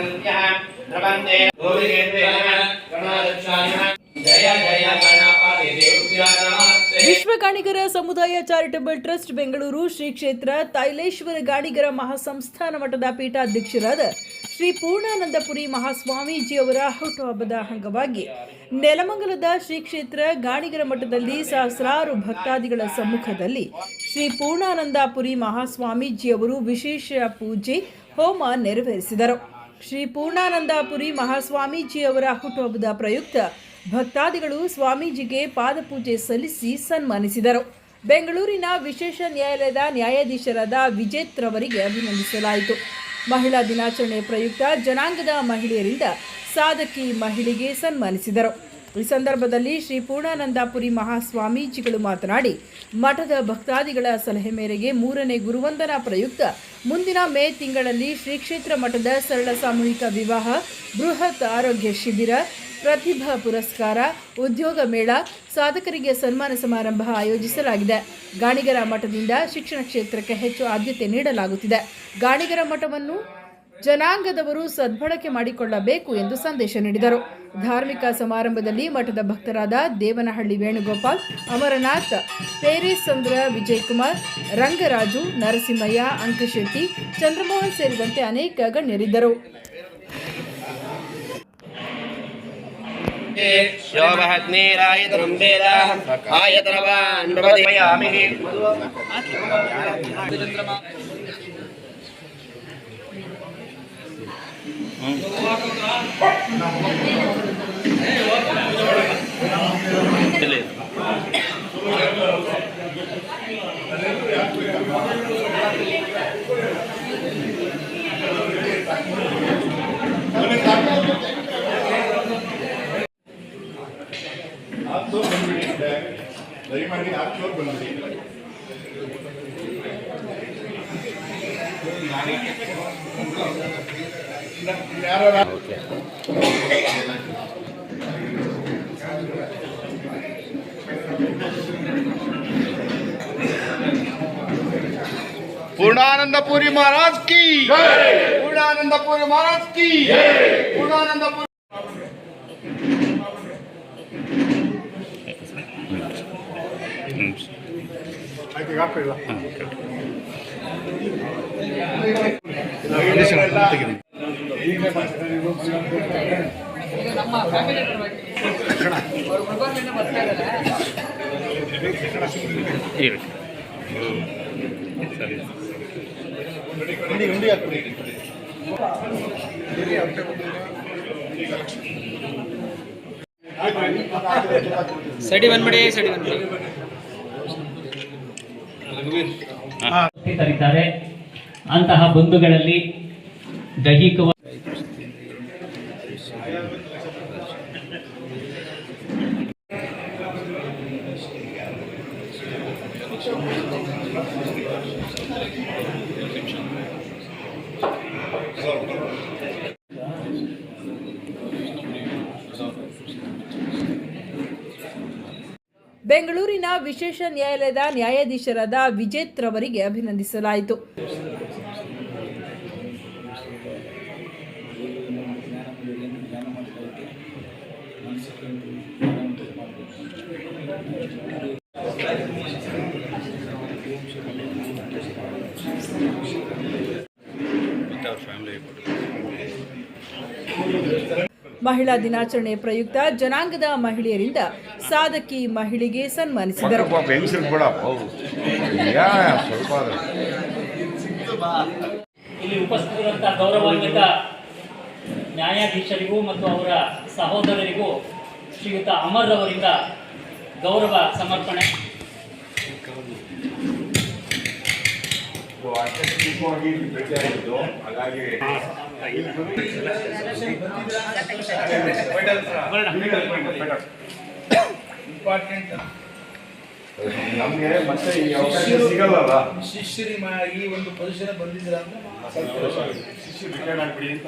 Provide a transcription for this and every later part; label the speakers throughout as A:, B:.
A: गणपत्यः द्रवन्ते गोविकेन्द्रेण गणाध्यक्षाय जय जय गणपतिदेव्या नमस्ते
B: ವಿಶ್ವ ಗಾಣಿಗರ ಸಮುದಾಯ ಚಾರಿಟಬಲ್ ಟ್ರಸ್ಟ್ ಬೆಂಗಳೂರು ಶ್ರೀ ಕ್ಷೇತ್ರ ತೈಲೇಶ್ವರ ಗಾಣಿಗರ ಮಹಾಸಂಸ್ಥಾನ ಮಠದ ಪೀಠಾಧ್ಯಕ್ಷರಾದ ಶ್ರೀ ಪೂರ್ಣಾನಂದಪುರಿ ಮಹಾಸ್ವಾಮೀಜಿ ಅವರ ಹುಟ್ಟುಹಬ್ಬದ ಅಂಗವಾಗಿ ನೆಲಮಂಗಲದ ಶ್ರೀ ಕ್ಷೇತ್ರ ಗಾಣಿಗರ ಮಠದಲ್ಲಿ ಸಹಸ್ರಾರು ಭಕ್ತಾದಿಗಳ ಸಮ್ಮುಖದಲ್ಲಿ ಶ್ರೀ ಪೂರ್ಣಾನಂದಪುರಿ ಮಹಾಸ್ವಾಮೀಜಿ ಅವರು ವಿಶೇಷ ಪೂಜೆ ಹೋಮ ನೆರವೇರಿಸಿದರು ಶ್ರೀ ಪೂರ್ಣಾನಂದಪುರಿ ಮಹಾಸ್ವಾಮೀಜಿಯವರ ಹುಟ್ಟುಹಬ್ಬದ ಪ್ರಯುಕ್ತ ಭಕ್ತಾದಿಗಳು ಸ್ವಾಮೀಜಿಗೆ ಪಾದಪೂಜೆ ಸಲ್ಲಿಸಿ ಸನ್ಮಾನಿಸಿದರು. ಬೆಂಗಳೂರಿನ ವಿಶೇಷ ನ್ಯಾಯಾಲಯದ ನ್ಯಾಯಾಧೀಶರಾದ ವಿಜೇತ್ ರವರಿಗೆ ಅಭಿನಂದಿಸಲಾಯಿತು. ಮಹಿಳಾ ದಿನಾಚರಣೆ ಪ್ರಯುಕ್ತ ಜನಾಂಗದ ಮಹಿಳೆಯರಿಂದ ಸಾಧಕಿ ಮಹಿಳೆಗೆ ಸನ್ಮಾನಿಸಿದರು. ಈ ಸಂದರ್ಭದಲ್ಲಿ ಶ್ರೀ ಪೂರ್ಣಾನಂದಪುರಿ ಮಹಾಸ್ವಾಮೀಜಿಗಳು ಮಾತನಾಡಿ, ಮಠದ ಭಕ್ತಾದಿಗಳ ಸಲಹೆ ಮೇರೆಗೆ ಮೂರನೇ ಗುರುವಂದನಾ ಪ್ರಯುಕ್ತ ಮುಂದಿನ ಮೇ ತಿಂಗಳಲ್ಲಿ ಶ್ರೀ ಕ್ಷೇತ್ರ ಮಠದ ಸರಳ ಸಾಮೂಹಿಕ ವಿವಾಹ, ಬೃಹತ್ ಆರೋಗ್ಯ ಶಿಬಿರ, ಪ್ರತಿಭಾ ಪುರಸ್ಕಾರ, ಉದ್ಯೋಗ ಮೇಳ, ಸಾಧಕರಿಗೆ ಸನ್ಮಾನ ಸಮಾರಂಭ ಆಯೋಜಿಸಲಾಗಿದೆ. ಗಾಣಿಗರ ಮಠದಿಂದ ಶಿಕ್ಷಣ ಕ್ಷೇತ್ರಕ್ಕೆ ಹೆಚ್ಚು ಆದ್ಯತೆ ನೀಡಲಾಗುತ್ತಿದೆ. ಗಾಣಿಗರ ಮಠವನ್ನು ಜನಾಂಗದವರು ಸದ್ಬಳಕೆ ಮಾಡಿಕೊಳ್ಳಬೇಕು ಎಂದು ಸಂದೇಶ ನೀಡಿದರು. ಧಾರ್ಮಿಕ ಸಮಾರಂಭದಲ್ಲಿ ಮಠದ ಭಕ್ತರಾದ ದೇವನಹಳ್ಳಿ ವೇಣುಗೋಪಾಲ್, ಅಮರನಾಥ್ ಪೇರೇಸಂದ್ರ ವಿಜಯಕುಮಾರ್, ರಂಗರಾಜು, ನರಸಿಂಹಯ್ಯ, ಅಂಕಶೆಟ್ಟಿ, ಚಂದ್ರಮೋಹನ್ ಸೇರಿದಂತೆ ಅನೇಕ ಗಣ್ಯರಿದ್ದರು.
C: తెలియదు पूर्णानंदपुरी महाराज की पूर्णानंदपुरी महाराज की पूर्णानंदपुरी I
D: ಸಡಿ ಬಂದ್ಬಿಡಿ ಸಡಿ ಬಂದ್ಬಿಡಿ.
E: ಅಂತಹ ಬಂಧುಗಳಲ್ಲಿ ದೈಹಿಕವಾಗಿ
B: ಬೆಂಗಳೂರಿನ ವಿಶೇಷ ನ್ಯಾಯಾಲಯದ ನ್ಯಾಯಾಧೀಶರಾದ ವಿಜೇತ್ ರವರಿಗೆ ಅಭಿನಂದಿಸಲಾಯಿತು. ಮಹಿಳಾ ದಿನಾಚರಣೆ ಪ್ರಯುಕ್ತ ಜನಾಂಗದ ಮಹಿಳೆಯರಿಂದ ಸಾಧಕಿ ಮಹಿಳೆಗೆ ಸನ್ಮಾನಿಸಿದರು.
E: ಇಲ್ಲಿ ಉಪಸ್ಥಿತರಂತಹ ಗೌರವಾನ್ವಿತ ನ್ಯಾಯಾಧೀಶರಿಗೂ ಮತ್ತು ಅವರ ಸಹೋದರರಿಗೂ ಶ್ರೀಯುತ ಅಮರ್ ಅವರಿಂದ ಗೌರವ ಸಮರ್ಪಣೆ.
C: ಆಕಸ್ಮಿಕವಾಗಿ ಭೇಟಿಯಾಗಿದ್ದು ಹಾಗಾಗಿ ಇಂಪಾರ್ಟೆಂಟ್ ನಮಗೆ ಮತ್ತೆ ಈ ಅವಕಾಶ ಸಿಗಲ್ಲಲ್ಲ
F: ಶಿಷ್ಯರಿ ಈ ಒಂದು ಪೊಸಿಷನ್ ಬಂದಿದ್ದೀರ ಅಂತ
C: ಶಿಷ್ಯ ರಿಟೈರ್ಡ್ ಆಗ್ಬಿಡಿ ಅಂತ.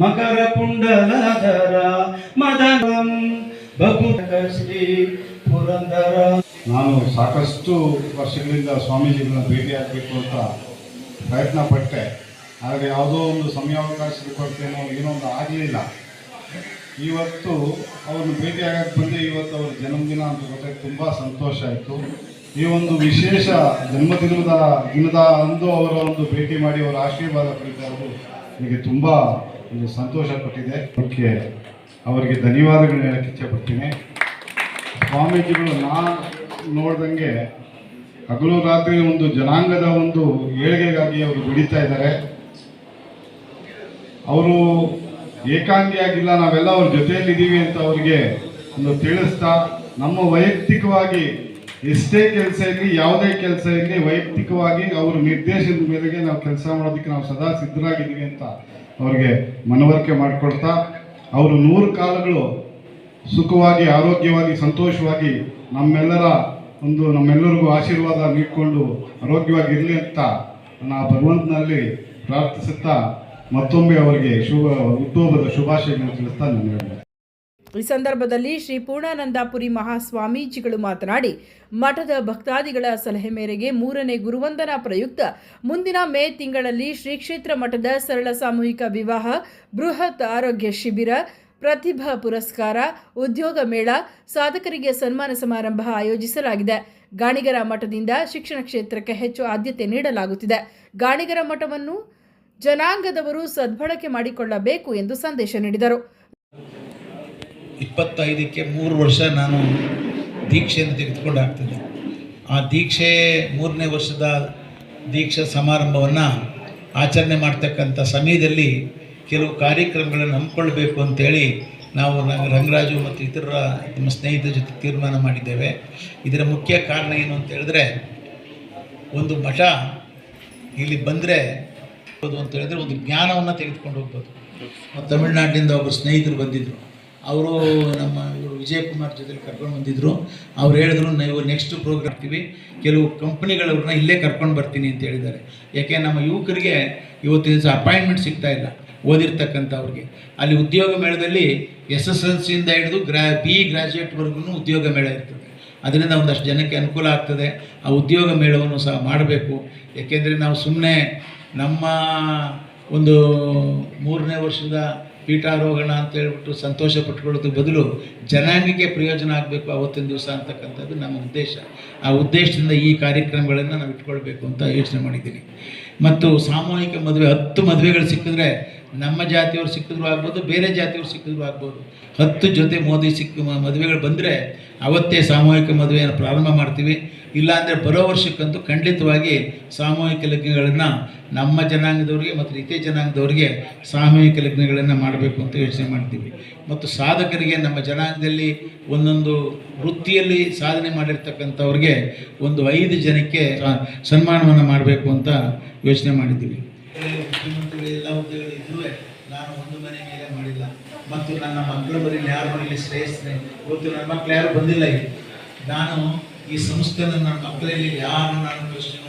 G: ಮಕರ ಪುಂಡಲಧರ ಮದನಂ ಬಹು ಶ್ರೀ ಪುರಂದರ.
C: ನಾನು ಸಾಕಷ್ಟು ವರ್ಷಗಳಿಂದ ಸ್ವಾಮೀಜಿಗಳನ್ನ ಭೇಟಿಯಾಗಬೇಕು ಅಂತ ಪ್ರಯತ್ನ ಪಟ್ಟೆ. ಆದರೆ ಯಾವುದೋ ಒಂದು ಸಮಯಾವಕಾಶ ಕೊಡ್ತೇನೋ ಏನೋ ಒಂದು ಆಗಲಿಲ್ಲ ಇವತ್ತು ಅವ್ರನ್ನ ಭೇಟಿಯಾಗಕ್ಕೆ ಬಂದು ಇವತ್ತು ಅವ್ರ ಜನ್ಮದಿನ ಅಂತ ಗೊತ್ತಾಗಿ ತುಂಬ ಸಂತೋಷ ಆಯಿತು. ಈ ಒಂದು ವಿಶೇಷ ಜನ್ಮದಿನದ ದಿನದ ಅಂದು ಅವರ ಒಂದು ಭೇಟಿ ಮಾಡಿ ಅವರ ಆಶೀರ್ವಾದ ಪಡೆದಿರುವುದು ನನಗೆ ತುಂಬ ಒಂದು ಸಂತೋಷ ಪಟ್ಟಿದೆ ಅದಕ್ಕೆ ಅವರಿಗೆ ಧನ್ಯವಾದಗಳು ಹೇಳಕ್ಕೆ ಇಚ್ಛೆಪಡ್ತೀನಿ. ಸ್ವಾಮೀಜಿಗಳು ನಾ ನೋಡ್ದಂಗೆ ಹಗಲು ರಾತ್ರಿ ಒಂದು ಜನಾಂಗದ ಒಂದು ಏಳಿಗೆಗಾಗಿ ಅವರು ದುಡಿತಾ ಇದ್ದಾರೆ. ಅವರು ಏಕಾಂಗಿಯಾಗಿಲ್ಲ, ನಾವೆಲ್ಲ ಅವ್ರ ಜೊತೆಯಲ್ಲಿದ್ದೀವಿ ಅಂತ ಅವರಿಗೆ ಒಂದು ತಿಳಿಸ್ತಾ, ನಮ್ಮ ವೈಯಕ್ತಿಕವಾಗಿ ಎಷ್ಟೇ ಕೆಲಸ ಇರಲಿ, ಯಾವುದೇ ಕೆಲಸ ಇರಲಿ, ವೈಯಕ್ತಿಕವಾಗಿ ಅವರು ನಿರ್ದೇಶನದ ಮೇರೆಗೆ ನಾವು ಕೆಲಸ ಮಾಡೋದಕ್ಕೆ ನಾವು ಸದಾ ಸಿದ್ಧರಾಗಿದ್ದೀವಿ ಅಂತ ಅವ್ರಿಗೆ ಮನವರಿಕೆ ಮಾಡಿಕೊಡ್ತಾ ಅವರು ನೂರು ಕಾಲಗಳು ಸುಖವಾಗಿ, ಆರೋಗ್ಯವಾಗಿ, ಸಂತೋಷವಾಗಿ ನಮ್ಮೆಲ್ಲರ ಒಂದು ನಮ್ಮೆಲ್ಲರಿಗೂ ಆಶೀರ್ವಾದ ನೀಡಿಕೊಂಡು ಆರೋಗ್ಯವಾಗಿ ಇರಲಿ ಅಂತ ನಾ ಭಗವಂತನಲ್ಲಿ ಪ್ರಾರ್ಥಿಸುತ್ತಾ ಮತ್ತೊಮ್ಮೆ ಅವರಿಗೆ ಶುಭ, ಉದ್ಯೋಗದ ಶುಭಾಶಯಗಳನ್ನು ತಿಳಿಸ್ತಾ ನಾನು ಹೇಳ್ತೀನಿ
B: ಈ ಸಂದರ್ಭದಲ್ಲಿ ಶ್ರೀ ಪೂರ್ಣಾನಂದಾಪುರಿ ಮಹಾಸ್ವಾಮೀಜಿಗಳು ಮಾತನಾಡಿ, ಮಠದ ಭಕ್ತಾದಿಗಳ ಸಲಹೆ ಮೇರೆಗೆ ಮೂರನೇ ಗುರುವಂದನಾ ಪ್ರಯುಕ್ತ ಮುಂದಿನ ಮೇ ತಿಂಗಳಲ್ಲಿ ಶ್ರೀ ಕ್ಷೇತ್ರ ಮಠದ ಸರಳ ಸಾಮೂಹಿಕ ವಿವಾಹ, ಬೃಹತ್ ಆರೋಗ್ಯ ಶಿಬಿರ, ಪ್ರತಿಭಾ ಪುರಸ್ಕಾರ, ಉದ್ಯೋಗ ಮೇಳ, ಸಾಧಕರಿಗೆ ಸನ್ಮಾನ ಸಮಾರಂಭ ಆಯೋಜಿಸಲಾಗಿದೆ. ಗಾಣಿಗರ ಮಠದಿಂದ ಶಿಕ್ಷಣ ಕ್ಷೇತ್ರಕ್ಕೆ ಹೆಚ್ಚು ಆದ್ಯತೆ ನೀಡಲಾಗುತ್ತಿದೆ. ಗಾಣಿಗರ ಮಠವನ್ನು ಜನಾಂಗದವರು ಸದ್ಬಳಕೆ ಮಾಡಿಕೊಳ್ಳಬೇಕು ಎಂದು ಸಂದೇಶ ನೀಡಿದರು.
H: ಇಪ್ಪತ್ತೈದಕ್ಕೆ ಮೂರು ವರ್ಷ ನಾನು ದೀಕ್ಷೆಯನ್ನು ತೆಗೆದುಕೊಂಡು ಆಗ್ತಿದ್ದೆ. ಆ ದೀಕ್ಷೆ ಮೂರನೇ ವರ್ಷದ ದೀಕ್ಷಾ ಸಮಾರಂಭವನ್ನು ಆಚರಣೆ ಮಾಡ್ತಕ್ಕಂಥ ಸಮಯದಲ್ಲಿ ಕೆಲವು ಕಾರ್ಯಕ್ರಮಗಳನ್ನು ಹಮ್ಮಿಕೊಳ್ಬೇಕು ಅಂತೇಳಿ ನಾವು ರಂಗ- ರಂಗರಾಜು ಮತ್ತು ಇತರ ನಮ್ಮ ಸ್ನೇಹಿತರ ಜೊತೆ ತೀರ್ಮಾನ ಮಾಡಿದ್ದೇವೆ. ಇದರ ಮುಖ್ಯ ಕಾರಣ ಏನು ಅಂತ ಹೇಳಿದ್ರೆ ಒಂದು ಮಠ ಇಲ್ಲಿ ಬಂದರೆ ಅಂತ ಹೇಳಿದ್ರೆ ಒಂದು ಜ್ಞಾನವನ್ನು ತೆಗೆದುಕೊಂಡು ಹೋಗ್ಬೋದು. ಮತ್ತು ತಮಿಳ್ನಾಡಿನಿಂದ ಒಬ್ಬರು ಸ್ನೇಹಿತರು ಬಂದಿದ್ದರು ಅವರು ನಮ್ಮ ಇವರು ವಿಜಯಕುಮಾರ್ ಜೊತೆಲಿ ಕರ್ಕೊಂಡು ಬಂದಿದ್ರು. ಅವ್ರು ಹೇಳಿದ್ರು ನೀವು ನೆಕ್ಸ್ಟ್ ಪ್ರೋಗ್ರಾಮ್ ಹಾಕ್ತೀವಿ. ಕೆಲವು ಕಂಪ್ನಿಗಳವ್ರನ್ನ ಇಲ್ಲೇ ಕರ್ಕೊಂಡು ಬರ್ತೀನಿ ಅಂತ ಹೇಳಿದ್ದಾರೆ. ಯಾಕೆ, ನಮ್ಮ ಯುವಕರಿಗೆ ಇವತ್ತಿನ ದಿವಸ ಅಪಾಯಿಂಟ್ಮೆಂಟ್ ಸಿಗ್ತಾ ಇಲ್ಲ ಓದಿರ್ತಕ್ಕಂಥವ್ರಿಗೆ ಅಲ್ಲಿ ಉದ್ಯೋಗ ಮೇಳದಲ್ಲಿ ಎಸ್ ಎಸ್ ಎಲ್ ಸಿಯಿಂದ ಹಿಡಿದು ಗ್ರಾ ಬಿ ಗ್ರ್ಯಾಜುಯೇಟ್ವರೆಗೂ ಉದ್ಯೋಗ ಮೇಳ ಇರ್ತದೆ. ಅದರಿಂದ ಒಂದಷ್ಟು ಜನಕ್ಕೆ ಅನುಕೂಲ ಆಗ್ತದೆ. ಆ ಉದ್ಯೋಗ ಮೇಳವನ್ನು ಸಹ ಮಾಡಬೇಕು. ಏಕೆಂದರೆ ನಾವು ಸುಮ್ಮನೆ ನಮ್ಮ ಒಂದು ಮೂರನೇ ವರ್ಷದ ಪೀಠಾರೋಹಣ ಅಂತ ಹೇಳ್ಬಿಟ್ಟು ಸಂತೋಷ ಪಟ್ಕೊಳ್ಳೋದ್ರ ಬದಲು ಜನಾಂಗಕ್ಕೆ ಪ್ರಯೋಜನ ಆಗಬೇಕು ಅವತ್ತಿನ ದಿವಸ ಅಂತಕ್ಕಂಥದ್ದು ನಮ್ಮ ಉದ್ದೇಶ. ಆ ಉದ್ದೇಶದಿಂದ ಈ ಕಾರ್ಯಕ್ರಮಗಳನ್ನು ನಾವು ಇಟ್ಕೊಳ್ಬೇಕು ಅಂತ ಯೋಚನೆ ಮಾಡಿದ್ದೀನಿ. ಮತ್ತು ಸಾಮೂಹಿಕ ಮದುವೆ, ಹತ್ತು ಮದುವೆಗಳು ಸಿಕ್ಕಿದ್ರೆ ನಮ್ಮ ಜಾತಿಯವ್ರು ಸಿಕ್ಕಿದ್ರು ಆಗ್ಬೋದು, ಬೇರೆ ಜಾತಿಯವ್ರು ಸಿಕ್ಕಿದ್ರು ಆಗ್ಬೋದು. ಹತ್ತು ಜೊತೆ ಮೋದಿ ಸಿಕ್ಕ ಮದುವೆಗಳು ಬಂದರೆ ಅವತ್ತೇ ಸಾಮೂಹಿಕ ಮದುವೆಯನ್ನು ಪ್ರಾರಂಭ ಮಾಡ್ತೀವಿ. ಇಲ್ಲಾಂದರೆ ಬರೋ ವರ್ಷಕ್ಕಂತೂ ಖಂಡಿತವಾಗಿ ಸಾಮೂಹಿಕ ಲಗ್ನಗಳನ್ನು ನಮ್ಮ ಜನಾಂಗದವರಿಗೆ ಮತ್ತು ಇತರ ಜನಾಂಗದವರಿಗೆ ಸಾಮೂಹಿಕ ಲಗ್ನಗಳನ್ನು ಮಾಡಬೇಕು ಅಂತ ಯೋಚನೆ ಮಾಡ್ತೀವಿ. ಮತ್ತು ಸಾಧಕರಿಗೆ ನಮ್ಮ ಜನಾಂಗದಲ್ಲಿ ಒಂದೊಂದು ವೃತ್ತಿಯಲ್ಲಿ ಸಾಧನೆ ಮಾಡಿರ್ತಕ್ಕಂಥವ್ರಿಗೆ ಒಂದು ಐದು ಜನಕ್ಕೆ ಸನ್ಮಾನವನ್ನು ಮಾಡಬೇಕು ಅಂತ ಯೋಚನೆ ಮಾಡಿದ್ದೀವಿ. ಎಲ್ಲ ಹುದ್ದೆಗಳು ನಾನು ಒಂದು ಮನೆ ಮೇಲೆ ಮಾಡಿಲ್ಲ. ಮತ್ತು ನನ್ನ ಮಕ್ಕಳು ಬರೀ ಯಾರು ಮನೇಲಿ ಶ್ರೇಷ್ಠನೆ ಇವತ್ತು ನನ್ನ ಮಕ್ಕಳು ಯಾರು ಬಂದಿಲ್ಲ ನಾನು ಈ ಸಂಸ್ಥೆಯನ್ನು ನನ್ನ ಮಕ್ಕಳಲ್ಲಿ ಯಾರನ್ನು ನಾನು ಪ್ರಶ್ನೆ